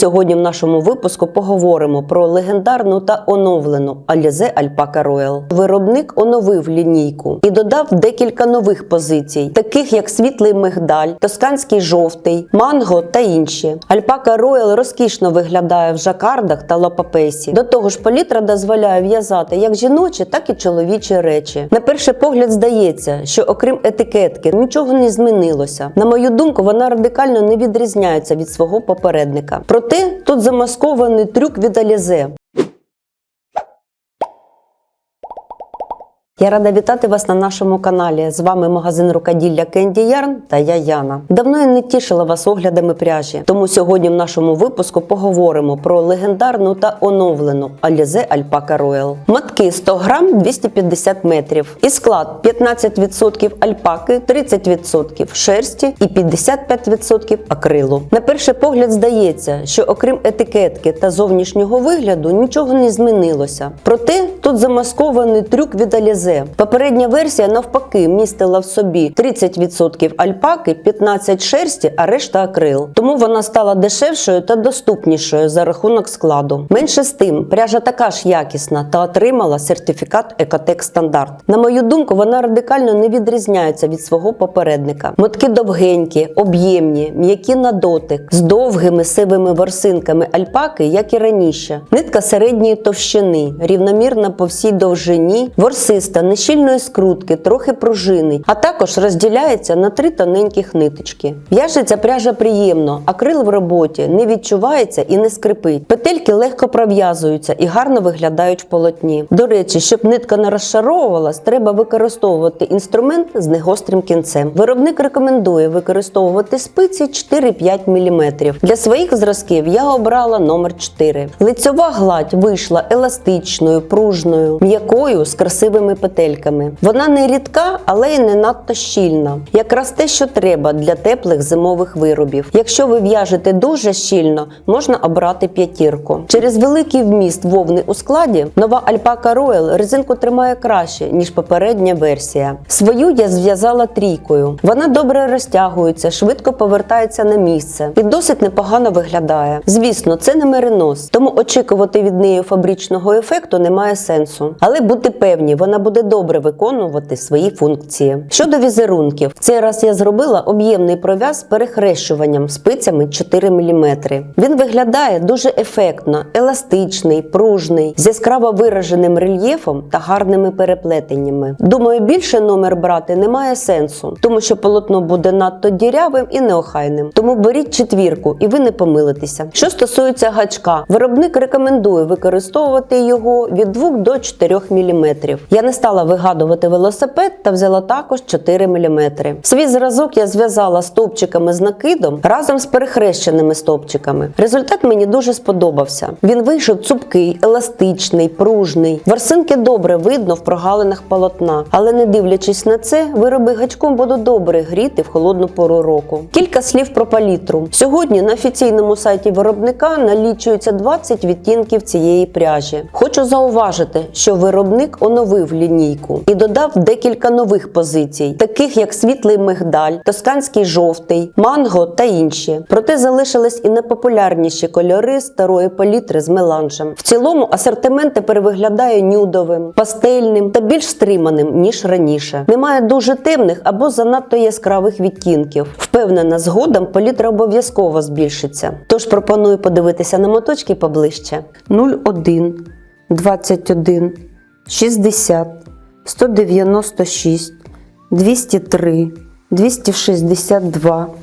сьогодні в нашому випуску поговоримо про легендарну та оновлену Alize Alpaca Royal. Виробник оновив лінійку і додав декілька нових позицій, таких як світлий мигдаль, тосканський жовтий, манго та інші. Alpaca Royal розкішно виглядає в жакардах та лапапесі. До того ж, палітра дозволяє в'язати як жіночі, так і чоловічі речі. На перший погляд здається, що окрім етикетки нічого не змінилося. На мою думку, вона радикально не відрізняється від свого попередника. Тут замаскований трюк від Alize. Я рада вітати вас на нашому каналі. З вами магазин рукоділля Кенді Ярн та я Яна. Давно я не тішила вас оглядами пряжі, тому сьогодні в нашому випуску поговоримо про легендарну та оновлену Alize Alpaca Royal. Матки 100 грам 250 метрів. І склад 15% альпаки, 30% шерсті і 55% акрилу. На перший погляд здається, що окрім етикетки та зовнішнього вигляду нічого не змінилося. Проте тут замаскований трюк від Alize. Попередня версія навпаки містила в собі 30% альпаки, 15% шерсті, а решта акрил. Тому вона стала дешевшою та доступнішою за рахунок складу. Менше з тим, пряжа така ж якісна та отримала сертифікат Екотек Стандарт. На мою думку, вона радикально не відрізняється від свого попередника. Мотки довгенькі, об'ємні, м'які на дотик, з довгими сивими ворсинками альпаки, як і раніше. Нитка середньої товщини, рівномірна по всій довжині, ворсиста, нещільної скрутки, трохи пружинить, а також розділяється на три тоненьких ниточки. В'яжеться пряжа приємно, акрил в роботі не відчувається і не скрипить. Петельки легко пров'язуються і гарно виглядають в полотні. До речі, щоб нитка не розшаровувалась, треба використовувати інструмент з негострим кінцем. Виробник рекомендує використовувати спиці 4-5 мм. Для своїх зразків я обрала номер 4. Лицьова гладь вийшла еластичною, пружною, м'якою з красивими петельками. Вона не рідка, але й не надто щільна. Якраз те, що треба для теплих зимових виробів. Якщо ви в'яжете дуже щільно, можна обрати п'ятірку. Через великий вміст вовни у складі нова Alpaca Royal резинку тримає краще, ніж попередня версія. Свою я зв'язала трійкою. Вона добре розтягується, швидко повертається на місце і досить непогано виглядає. Звісно, це не меринос, тому очікувати від неї фабричного ефекту немає сенсу. Але будьте певні, вона буде добре виконувати свої функції. Щодо візерунків, в цей раз я зробила об'ємний пров'яз з перехрещуванням спицями 4 мм. Він виглядає дуже ефектно, еластичний, пружний, з яскраво вираженим рельєфом та гарними переплетеннями. Думаю, більше номер брати немає сенсу, тому що полотно буде надто дірявим і неохайним. Тому беріть четвірку, і ви не помилитеся. Що стосується гачка, виробник рекомендує використовувати його від 2 до 4 мм. Я не стала вигадувати велосипед та взяла також 4 мм. Свій зразок я зв'язала стовпчиками з накидом разом з перехрещеними стовпчиками. Результат мені дуже сподобався. Він вийшов цупкий, еластичний, пружний. Ворсинки добре видно в прогалинах полотна, але не дивлячись на це, вироби гачком будуть добре гріти в холодну пору року. Кілька слів про палітру. Сьогодні на офіційному сайті виробника налічується 20 відтінків цієї пряжі. Хочу зауважити, що виробник оновив лінійку і додав декілька нових позицій, таких як світлий мигдаль, тосканський жовтий, манго та інші. Проте залишились і непопулярніші кольори старої палітри з меланжем. В цілому асортимент тепер виглядає нюдовим, пастельним та більш стриманим ніж раніше. Немає дуже темних або занадто яскравих відтінків. Впевнена, згодом палітра обов'язково збільшиться. Тож пропоную подивитися на моточки поближче: 01, 21, 60, 196, 203, 262,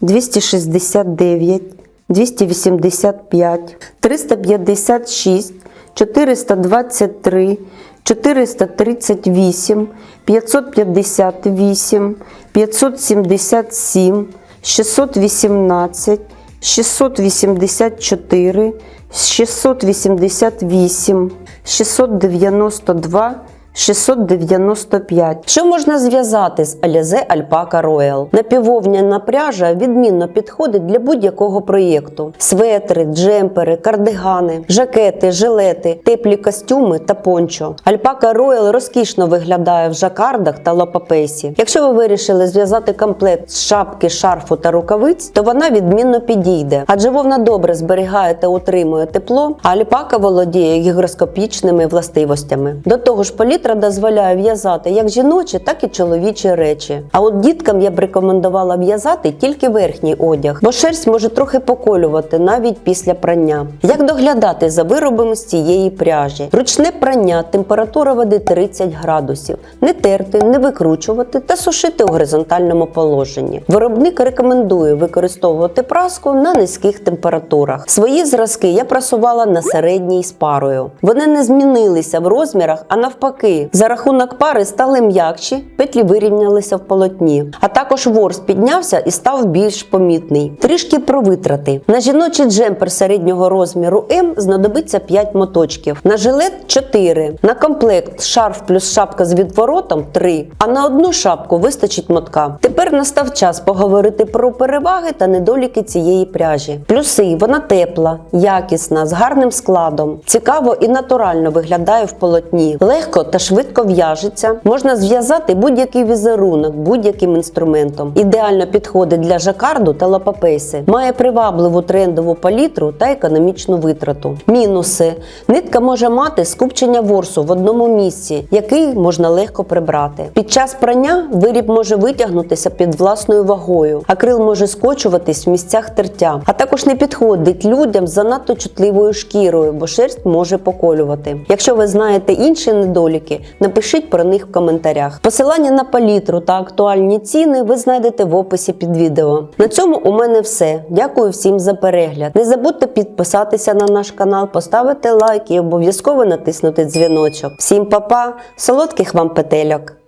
269, 285, 356, 423, 438, 558, 577, 618, 684, 688, 692, 695. Що можна зв'язати з Alize Alpaca Royal? Напівовняна пряжа відмінно підходить для будь-якого проєкту: светри, джемпери, кардигани, жакети, жилети, теплі костюми та пончо. Alpaca Royal розкішно виглядає в жакардах та лопапесі. Якщо ви вирішили зв'язати комплект з шапки, шарфу та рукавиць, то вона відмінно підійде, адже вовна добре зберігає та утримує тепло, а альпака володіє гігроскопічними властивостями. До того ж, палітра дозволяє в'язати як жіночі, так і чоловічі речі. А от діткам я б рекомендувала в'язати тільки верхній одяг, бо шерсть може трохи поколювати навіть після прання. Як доглядати за виробами з цієї пряжі? Ручне прання, температура води 30 градусів, не терти, не викручувати та сушити у горизонтальному положенні. Виробник рекомендує використовувати праску на низьких температурах. Свої зразки я прасувала на середній з парою. Вони не змінилися в розмірах, а навпаки, за рахунок пари стали м'якші, петлі вирівнялися в полотні. А також ворс піднявся і став більш помітний. Трішки про витрати. На жіночий джемпер середнього розміру М знадобиться 5 моточків, на жилет 4, на комплект шарф плюс шапка з відворотом 3, а на одну шапку вистачить мотка. Тепер настав час поговорити про переваги та недоліки цієї пряжі. Плюси вона тепла, якісна, з гарним складом, цікаво і натурально виглядає в полотні, легко та швидко в'яжеться. Можна зв'язати будь-який візерунок будь-яким інструментом. Ідеально підходить для жакарду та лапапейси. Має привабливу трендову палітру та економічну витрату. Мінуси: нитка може мати скупчення ворсу в одному місці, який можна легко прибрати. Під час прання виріб може витягнутися під власною вагою, акрил може скочуватись в місцях тертя, а також не підходить людям з занадто чутливою шкірою, бо шерсть може поколювати. Якщо ви знаєте інші недоліки, напишіть про них в коментарях. Посилання на палітру та актуальні ціни ви знайдете в описі під відео. На цьому у мене все. Дякую всім за перегляд. Не забудьте підписатися на наш канал, поставити лайк і обов'язково натиснути дзвіночок. Всім па-па, солодких вам петельок!